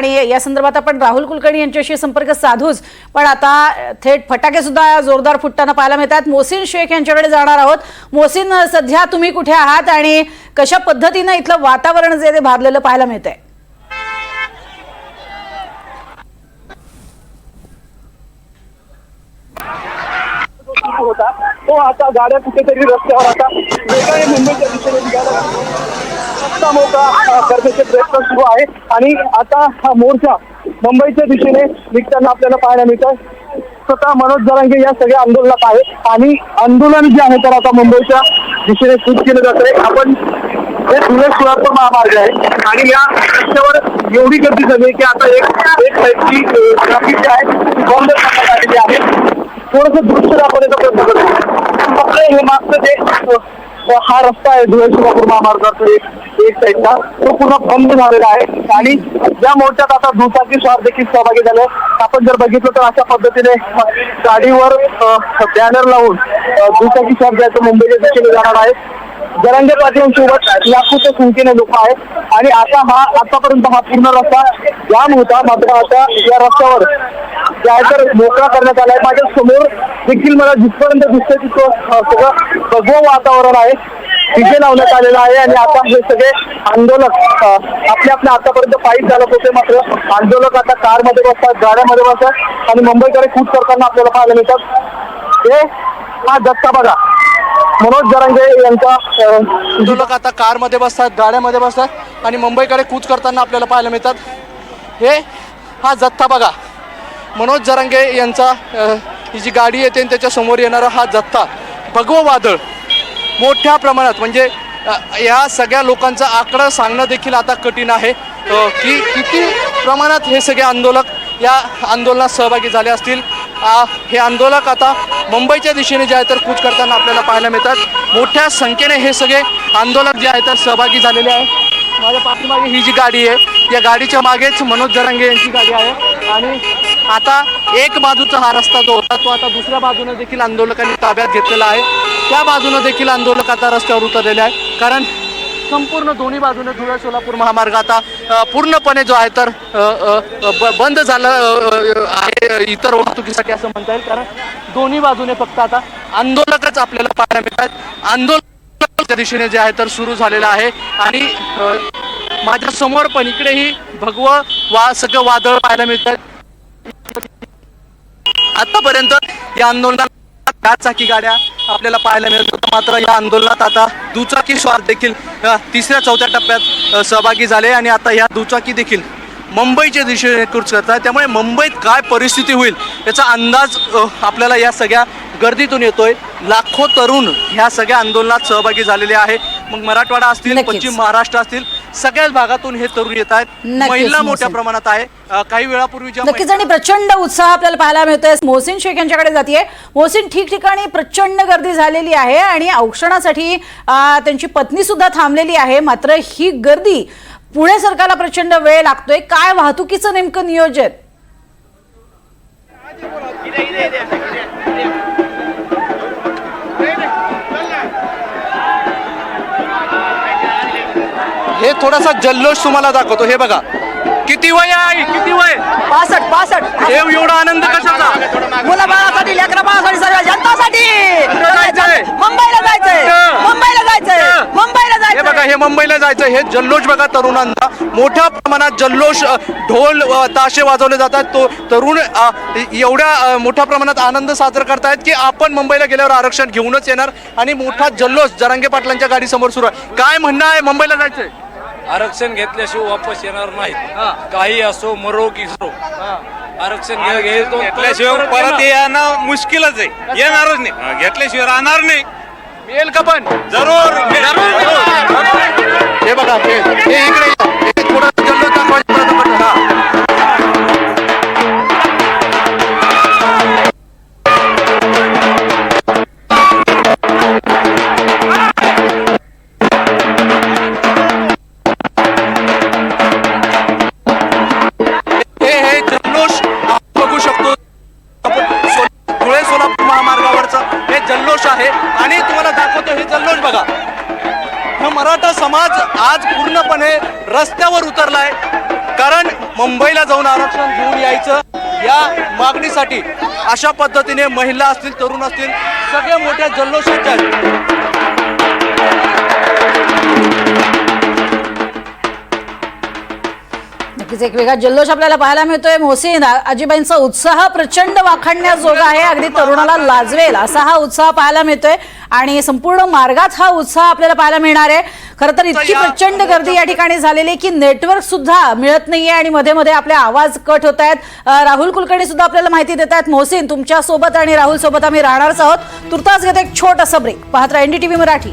आणि या संदर्भात आपण राहुल कुलकर्णी यांच्याशी संपर्क साधूच. पण आता थेट फटाके सुद्धा जोरदार फुटताना पाहायला मिळतात. मोहसिन शेख यांच्याकडे जाणार आहोत. मोहसिन सध्या तुम्ही कुठे आहात आणि कशा पद्धतीनं इथलं वातावरण जे ते भारलेलं पाहायला मिळतंय? होता. तो आता गाड्या कुठेतरी रस्त्यावर आता. वेगळ्या मुंबईच्या दिशेने निघाला. मोठा मोठा करण्याचे प्रयत्न सुरू आहे. आणि आता हा मोर्चा मुंबईच्या दिशेने निघताना आपल्याला पाहायला मिळतात स्वतः मनोज जरांगे या सगळ्या आंदोलनात आहे. आणि आंदोलन जे आहे तर आता मुंबईच्या दिशेने सुरू केलं जात आहे आपण हे धुळे सोलापूर महामार्ग आहे. आणि या रस्त्यावर एवढी गर्दी झाली की आता एक एक साईडची ट्रॅफिक जी आहे ती बंद करण्यात आलेली आहे. थोडस दृश्य दाखवण्याचा प्रयत्न करतो फक्त हे मागचं जे हा रस्ता आहे धुळे सोलापूर महामार्गाचा एक एक साईडचा तो पूर्ण बंद झालेला आहे. आणि या मोर्चात आता दुचाकी स्वार देखील सहभागी झाले. आपण जर बघितलं तर अशा पद्धतीने गाडीवर बॅनर लावून दुचाकी स्वार जायचं मुंबईच्या दिशेने जाणार आहे जरंगे पाटीलसोबत लाखोच्या संख्येने लोक आहेत. आणि आता हा आतापर्यंत हा पूर्ण रस्ता जाम होता. मात्र आता या रस्त्यावर जे तर मोकळा करण्यात आलाय. माझ्यासमोर देखील मला जिथपर्यंत दिसतंय तिथं अं, सगळं भगवं वातावरण आहे. तिथे लावण्यात आलेलं आहे आणि आता हे सगळे आंदोलक आपल्या आपल्या आतापर्यंत पायी चालत होते मात्र आंदोलक आता कारमध्ये बसतात गाड्यामध्ये बसतात आणि मुंबईकडे कूच करताना आपल्याला पाहायला मिळतात. हे हा दत्ता बघा. मनोज जरांगे यांचा आंदोलक आता कारमध्ये बसतात गाड्यामध्ये बसतात आणि मुंबईकडे कूच करताना आपल्याला पाहायला मिळतात. हे हा जत्ता बघा. मनोज जरांगे यांचा ही जी गाडी येते आणि त्याच्यासमोर येणारा हा जत्था भगवं वादळ मोठ्या प्रमाणात म्हणजे ह्या या सगळ्या लोकांचा आकडा सांगणं देखील आता कठीण आहे की किती प्रमाणात हे सगळे आंदोलक या आंदोलनात सहभागी झाले असतील. हे आंदोलक आता मुंबईच्या दिशेने जे आहे तर कूच करताना आपल्याला पाहायला मिळतात. मोठ्या संख्येने हे सगळे आंदोलक जे आहे तर सहभागी झालेले आहे. माझ्या पाठीमागे ही जी गाडी आहे या गाडीच्या मागेच मनोज जरांगे यांची गाडी आहे. आणि आता एक बाजूचा हा रस्ता जो होता तो आता दुसऱ्या बाजूने देखील आंदोलकांनी ताब्यात घेतलेला आहे. त्या बाजूने देखील आंदोलक आता रस्त्यावर उतरलेले आहे कारण संपूर्ण दोन्ही बाजूने धुळे सोलापूर महामार्ग आता पूर्णपणे जो आहे तर ब- बंद झालं आहे इतर वाहतुकीसाठी असं म्हणता येईल. कारण दोन्ही बाजूने फक्त आता आंदोलकच आपल्याला पाहायला मिळतात. आंदोलनाच्या दिशेने जे आहे तर सुरू झालेलं आहे. आणि माझ्यासमोर पण इकडेही भगवं वा सगळं वादळ पाहायला मिळतात आतापर्यंत या आंदोलनात चार चाकी गाड्या आपल्याला पाहायला मिळत होत्या. मात्र या आंदोलनात आता दुचाकी स्वार देखील तिसऱ्या चौथ्या टप्प्यात सहभागी झाले आणि आता या दुचाकी देखील मुंबईच्या दिशेने कूच आहे त्यामुळे मुंबईत काय परिस्थिती होईल याचा अंदाज आपल्याला या सगळ्या गर्दीतून येतोय. लाखो तरुण ह्या सगळ्या आंदोलनात सहभागी झालेले आहे. मग मराठवाडा असतील. पश्चिम महाराष्ट्र असतील सगळ्याच भागातून हे तरुण येत आहेत. महिला मोठ्या. प्रमाणात आहे. काही वेळापूर्वी ज्या नक्कीच आणि प्रचंड उत्साह आपल्याला पाहायला मिळतोय. मोहसिन शेख यांच्याकडे जातीये. मोहसिन ठिकठिकाणी प्रचंड गर्दी झालेली आहे आणि औक्षणासाठी त्यांची पत्नी सुद्धा थांबलेली आहे. मात्र ही गर्दी पुणे सरकारला प्रचंड वेळ लागतोय. काय वाहतुकीचं नेमकं नियोजन? हे थोडासा जल्लोष तुम्हाला दाखवतो. हे बघा. किती वय आहे? किती वय? पासष्ट पासष्ट हे एवढा आनंद कशाचा? मुला बाळासाठी लेकरा बाळासाठी सर्व जनतासाठी. जायचंय? मुंबईला जायचंय? मुंबईला जायचंय? मुंबईला हे बघा हे मुंबईला जायचं हे जल्लोष बघा तरुणांचा मोठ्या प्रमाणात जल्लोष ढोल ताशे वाजवले जातात. तो तरुण एवढ्या मोठ्या प्रमाणात आनंद साजरा करतायत की आपण मुंबईला गेल्यावर आरक्षण घेऊनच येणार. आणि मोठा जल्लोष जरांगे पाटलांच्या गाडीसमोर सुरू आहे. काय म्हणणं आहे? मुंबईला जायचंय. आरक्षण घेतल्याशिवाय वापस येणार. नाही काही असो मरो की आरक्षण घे- घेतल्याशिवाय परत. येणं मुश्किलच आहे. येणारच नाही. घेतल्याशिवाय राहणार नाही. मिळेल का पण? जरूर. हे बघा हे इकडे बघा. हा मराठा समाज आज पूर्णपणे रस्त्यावर उतरलाय. कारण मुंबईला जाऊन आरक्षण घेऊन यायचं या मागणीसाठी अशा पद्धतीने महिला असतील तरुण असतील सगळे मोठ्या जल्लोषाच्या नक्कीच एक वेगळा जल्लोष आपल्याला पाहायला मिळतोय. मोहसिन आजीबाईंचा उत्साह प्रचंड वाखाणण्याजोगा आहे. अगदी तरुणाला लाजवेल असा हा उत्साह पाहायला मिळतोय. आणि संपूर्ण मार्गात हा उत्साह आपल्याला पाहायला मिळणार आहे. खरं तर इतकी प्रचंड गर्दी या ठिकाणी झालेली आहे की नेटवर्क सुद्धा मिळत नाहीये आणि मध्ये मध्ये आपले आवाज कट होत आहेत. राहुल कुलकर्णी सुद्धा आपल्याला माहिती देत आहेत. मोहसिन तुमच्यासोबत आणि राहुल सोबत आम्ही राहणारच आहोत. तुर्तास घेतो एक छोटासा ब्रेक पाहत राहा एनडीटीव्ही मराठी.